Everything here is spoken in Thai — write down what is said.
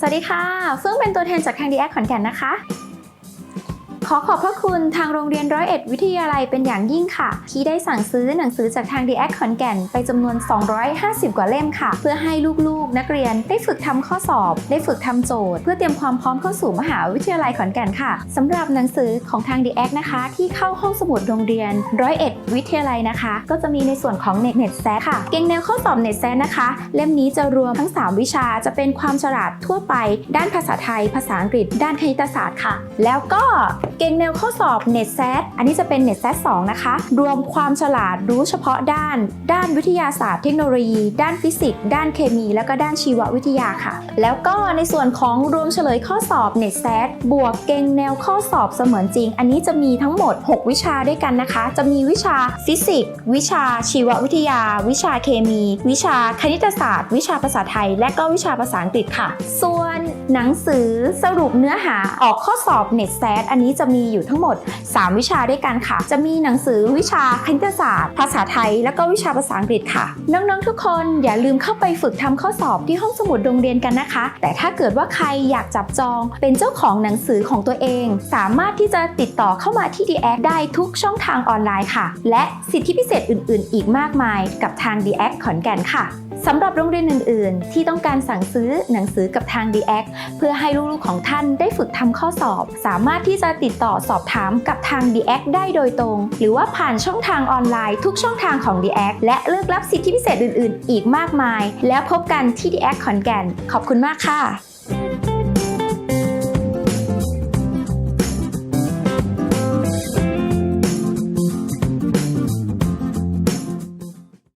สวัสดีค่ะ เฟื่องเป็นตัวแทนจากทางดีแอคขอนแก่นนะคะ ขอขอบพระคุณทางโรงเรียนร้อยเอ็ดวิทยาลัยเป็นอย่างยิ่งค่ะ ที่ได้สั่งซื้อหนังสือจากทางดีแอคขอนแก่นไปจำนวน 250 กว่าเล่มค่ะ เพื่อให้ลูกๆ นักเรียนได้ฝึกทำข้อสอบ ได้ฝึกทำโจทย์ เพื่อเตรียมความพร้อมเข้าสู่มหาวิทยาลัยขอนแก่นค่ะสำหรับหนังสือของทางดีแอคนะคะ ที่เข้าห้องสมุดโรงเรียนร้อยเอ็ดวิทยาลัยนะคะ ก็จะมีในส่วนของเน็ตเน็ตแซค่ะ เก่งแนวข้อสอบเน็ตแซนะคะ เล่มนี้จะรวมทั้ง 3 วิชาจะเป็นความฉลาดทั่วไป ด้านภาษาไทย ภาษาอังกฤษ ด้านคณิตศาสตร์ค่ะ แล้วก็เก่งแนวข้อสอบเน็ตแซอันนี้จะเป็นเน็ตแซ2นะคะ รวมความฉลาดรู้เฉพาะด้าน ด้านวิทยาศาสตร์เทคโนโลยี ด้านฟิสิกส์ ด้านเคมี แล้วก็ด้านชีววิทยาค่ะ แล้วก็ในส่วนของรวมเฉลยข้อสอบเน็ตแซบวกเก่งแนวข้อสอบเสมือนจริง อันนี้จะมีทั้งหมด 6 วิชาด้วยกันนะคะ จะมีวิชาฟิสิกส์ วิชาชีววิทยา วิชาเคมี วิชาคณิตศาสตร์ วิชาภาษาไทย และก็วิชาภาษาอังกฤษค่ะ ส่วนหนังสือสรุปเนื้อหาออกข้อสอบเน็ตแซอันนี้จะมีอยู่ทั้งหมด 3 วิชาด้วยกันค่ะ จะมีหนังสือวิชาคณิตศาสตร์ ภาษาไทย และก็วิชาภาษาอังกฤษค่ะ น้องๆทุกคนอย่าลืมเข้าไปฝึกทำข้อสอบที่ห้องสมุดโรงเรียนกันนะคะ แต่ถ้าเกิดว่าใครอยากจับจองเป็นเจ้าของหนังสือของตัวเอง สามารถที่จะติดต่อเข้ามาที่ d ีแอได้ทุกช่องทางออนไลน์ค่ะ และสิทธิพิเศษอื่น ๆ อีกมากมายกับทาง d ีแอขอนแก่นค่ะ สำหรับโรงเรียนอื่น ๆ ที่ต้องการสั่งซื้อหนังสือกับทาง d ีแอเพื่อให้ลูกๆของท่านได้ฝึกทำข้อสอบ สามารถที่จะติดต่อสอบถามกับทาง d ีแอได้โดยตรง หรือว่าผ่านช่องทางออนไลน์ทุกช่องทางของ d ีแอและเลือกรับสิทธิพิเศษอื่น ๆ อีกมากมาย แล้วพบกันที่ d ีแอขอนแก่น ขอบคุณมากค่ะ